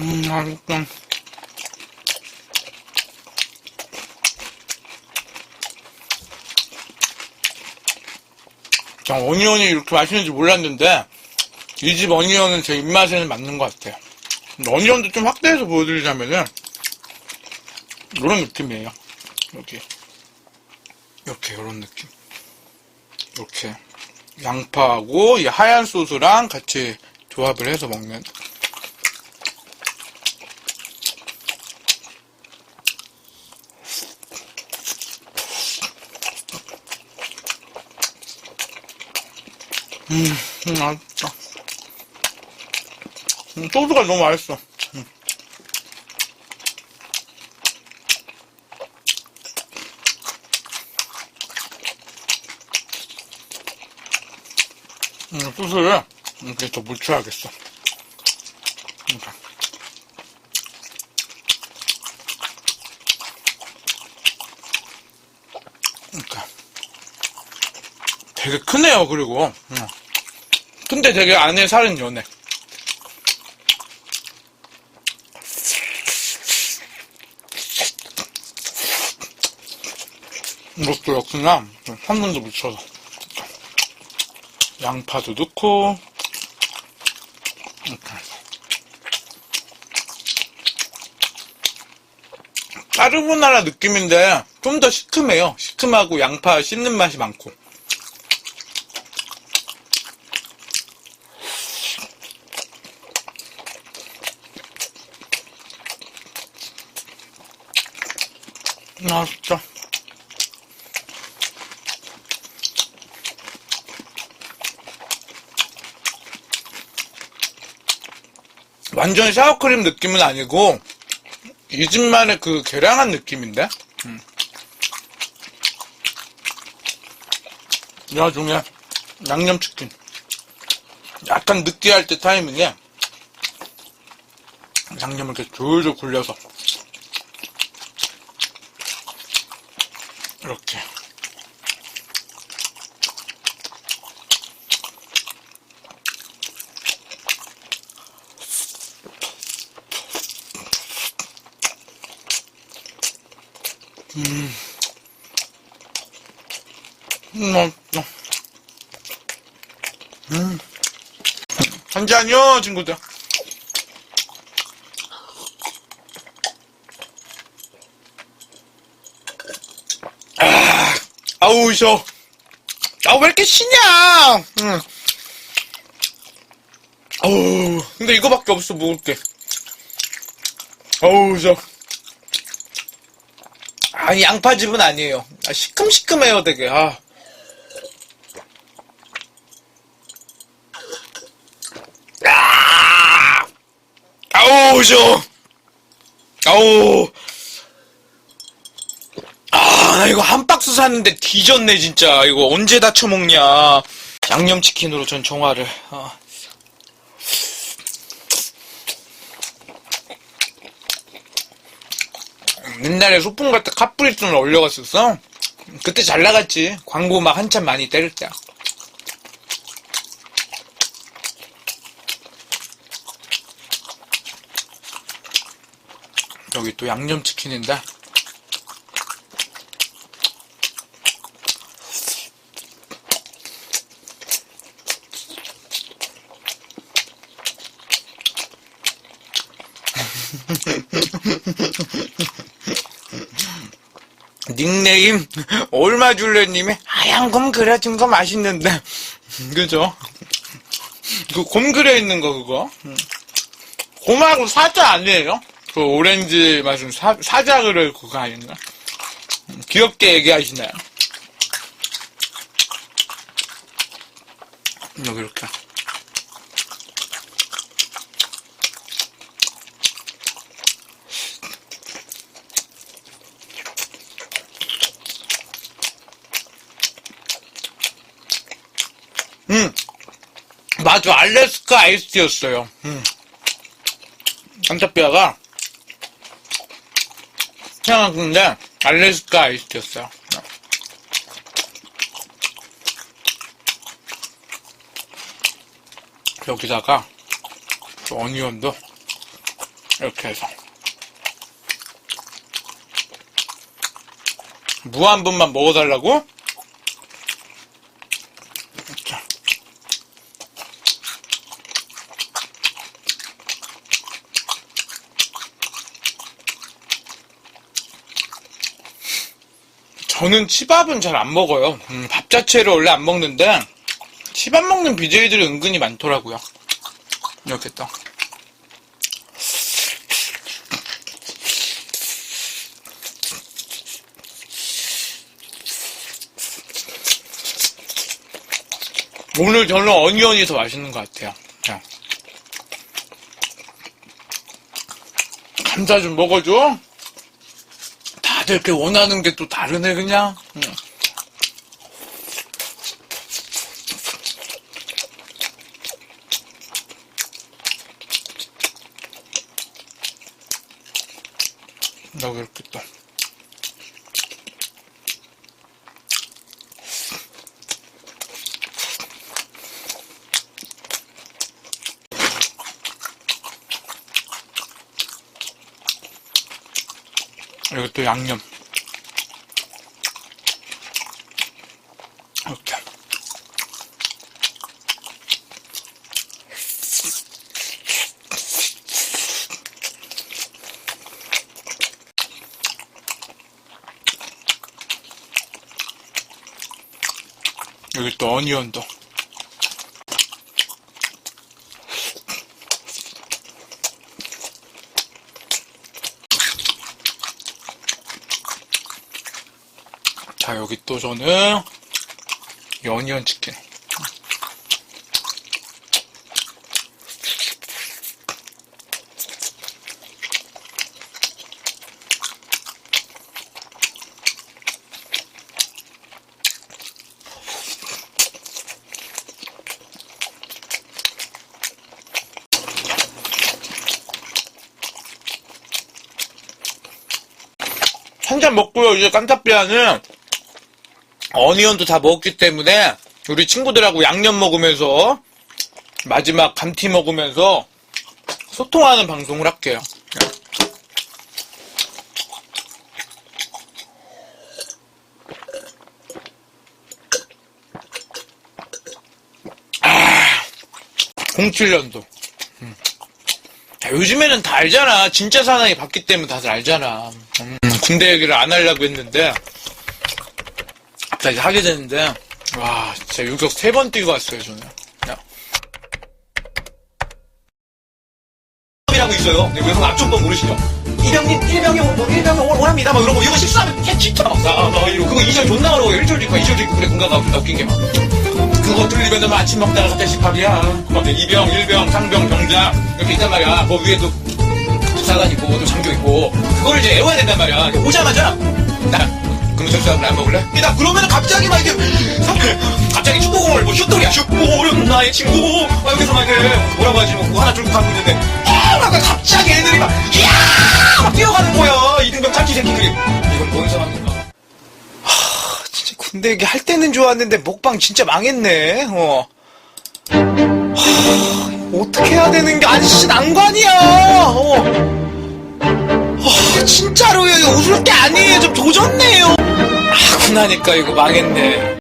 음, 맛있다. 자, 어니언이 이렇게 맛있는지 몰랐는데, 이 집 어니언은 제 입맛에는 맞는 것 같아요. 어니언도 좀 확대해서 보여드리자면은, 이런 느낌이에요. 여기. 이렇게, 이런 느낌. 이렇게. 양파하고 이 하얀 소스랑 같이 조합을 해서 먹는. 음, 음, 맛있다. 음, 소스가 너무 맛있어. 음. 음, 소스를 이렇게 더 묻혀야겠어. 이렇게. 이렇게. 되게 크네요, 그리고. 음. 근데 되게 안에 살은 연해. 이것도 역시나 한 번도 묻혀서 양파도 넣고 이렇게. 까르보나라 느낌인데 좀 더 시큼해요. 시큼하고 양파 씹는 맛이 많고 맛있다. 완전 샤워크림 느낌은 아니고 이 집만의 그 계량한 느낌인데 음. 나중에 양념치킨 약간 느끼할 때 타이밍에 양념을 이렇게 졸졸 굴려서 이렇게 음, 맛있다. 음. 한 잔이요, 친구들. 아, 아우, 셔. 아, 왜 이렇게 시냐? 음. 아우, 근데 이거밖에 없어, 먹을 게. 아우, 셔. 아니, 양파즙은 아니에요. 아, 시큼시큼해요, 되게. 아. 아! 아우, 셔. 아우. 아, 나 이거 한 박스 샀는데 뒤졌네, 진짜. 이거 언제 다 처먹냐. 양념치킨으로 전 정화를. 아. 옛날에 소풍 갈때 카프리톤을 올려갔었어. 그때 잘 나갔지. 광고 막 한참 많이 때릴 때. 여기 또 양념치킨인데. 닉네임 얼마줄래님이 하얀 곰 그려진 거 맛있는데 그죠? 그곰 그려 있는 거 그거 음. 곰하고 사자 아니에요? 그 오렌지 맛은 사, 사자 그려 그거 아닌가? 음, 귀엽게 얘기하시나요? 이렇게 맞아 알래스카 아이스티였어요 음. 안타피아가 생각했는데 알래스카 아이스티였어요 여기다가 또 어니언도 이렇게 해서. 무한 분만 먹어달라고? 저는 치밥은 잘 안 먹어요. 음, 밥 자체를 원래 안 먹는데 치밥 먹는 BJ들이 은근히 많더라고요. 이렇게 또. 오늘 저는 어니언이 더 맛있는 것 같아요. 자. 감자 좀 먹어줘. 다들 이렇게 원하는 게 또 다르네, 그냥. 응. 여기 이렇게 또. 그리고 또 양념. 이렇게. 여기 또 어니언도. 자, 여기 또 저는 이 어니언 치킨. 한 잔 먹고요. 이제 깐타피아는 어니언도 다 먹었기 때문에 우리 친구들하고 양념 먹으면서 마지막 감튀 먹으면서 소통하는 방송을 할게요. 아, 07년도. 음. 자, 요즘에는 다 알잖아. 진짜 사나이 봤기 때문에 다들 알잖아. 음, 군대 얘기를 안 하려고 했는데 갑자기 하게 되는데 와 진짜 유격 세 번 뛰고 왔어요 저는 야. 이라고 있어요. 네, 외국 앞쪽도 모르시죠? 이병님, 일병이 뭐, 일병이 오- 오랍니다. 막 이러고, 이거 실수하면 해, 진짜 막, 나, 막 이러고. 그거 2절 존나 어려워요. 1절도 있고, 2절도 있고, 그래, 존나 웃긴 게 막. 그거 들리면 막 아침 먹다가 갑자기 식밥이야. 막 이병, 일병, 상병, 병장, 이렇게 있단 말이야. 그 위에도 사관 있고, 또 장교 있고. 그거를 이제 외워야 된단 말이야. 오자마자, 나, 금수수하고 안 먹을래? 나 그러면 갑자기 막 이게, 갑자기 축구공을, 뭐, 슛돌이야. 슛골은 나의 친구. 막 여기서 막 이렇게, 뭐라고 하지, 뭐, 그거 하나 들고 가고 있는데, 야! 막 갑자기 애들이 막, 이야! 막 뛰어가는 거야. 이등병 참치 새끼들이. 이건 뭔 상황인가? 진짜 군대 얘기 할 때는 좋았는데 먹방 진짜 망했네. 어. 하, 어떻게 해야 되는 게 아저씨 난관이야. 어. 아, 진짜로요. 웃을 게 아니에요. 좀 조졌네요. 하고 나니까 이거 망했네.